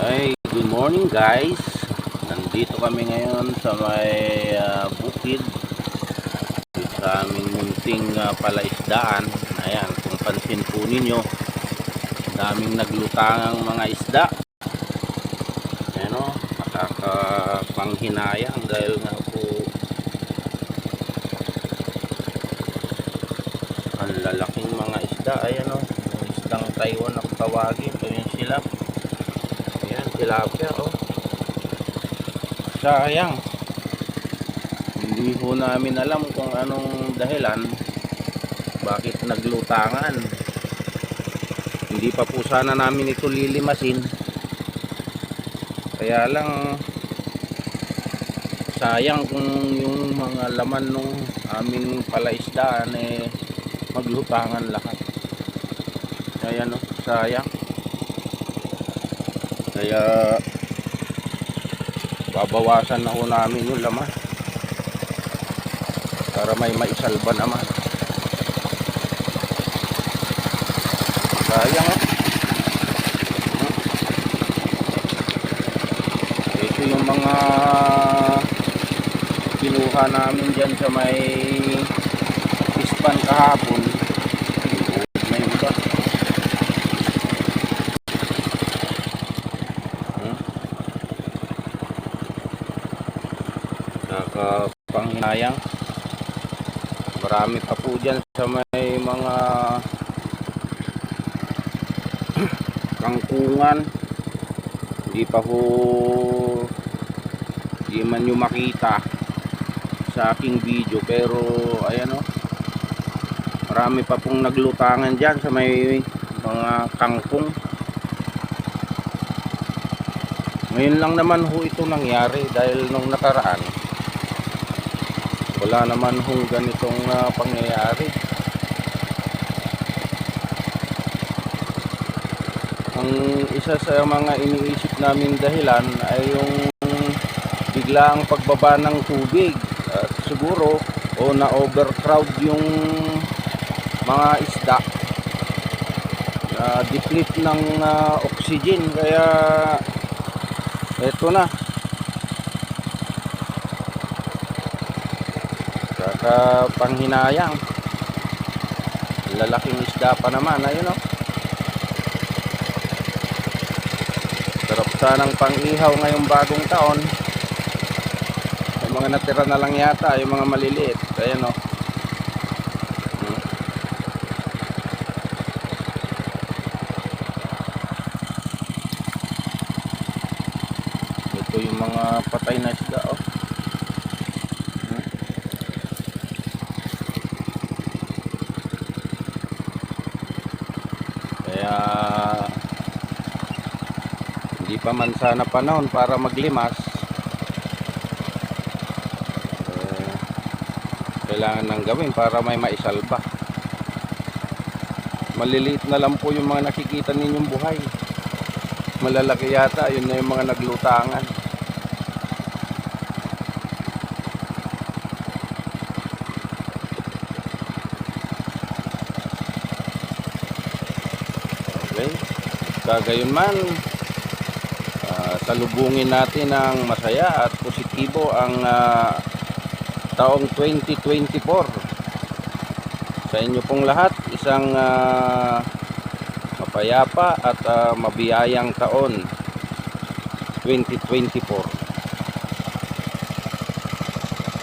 Ay, good morning guys. Nandito kami ngayon sa may ah, bukid sa aming munting ah, palaisdaan. Ayan, kung pansin po ninyo, daming naglutangang mga isda. Ayan o, nakakapanghinayang dahil nga po ang lalaking mga isda. Ayan o, yung isdang Taiwan ang tawagin. Ito yung sila. Tilapia oh. Sayang. Hindi ho namin alam kung anong dahilan bakit naglutangan. Hindi pa po sana namin ito lilimasin. Kaya lang sayang kung yung mga laman nung aming palaisdaan eh maglutangan lahat. Ayan oh, sayang. Kaya babawasan na ho namin yung laman para may maisalba naman. Sayang oh. Hmm. Ito yung mga kinuha namin dyan sa may ispan kahapon. Nakapanghinayang. Marami pa po dyan sa may mga kangkungan. Hindi pa ho hindi man nyo makita sa aking video pero ayan o marami pa pong naglutangan dyan sa may mga kangkong ngayon lang naman ho ito nangyari dahil nung nakaraan wala naman hong ganitong ah, pangyayari. Ang isa sa mga iniisip namin dahilan ay yung biglaang pagbaba ng tubig at siguro o na overcrowd yung mga isda na deplete ng ah, oxygen. Kaya eto na kaka panghinayang lalaking isda pa naman ayun o sarap sanang pang-ihaw ngayong bagong taon may mga natira na lang yata yung mga maliliit ayan o Hmm. ito yung mga patay na isda oh. Kaya hindi pa man sana panahon para maglimas. Eh, kailangan nang gawin para may maisalba. Maliliit na lang po yung mga nakikita ninyong buhay. Malalaki yata yun na yung mga naglutangan okay. Kagayon man ah, salubungin natin ng masaya at positibo ang ah, taong 2024 sa inyo pong lahat isang ah, mapayapa at ah, mabiyayang taon 2024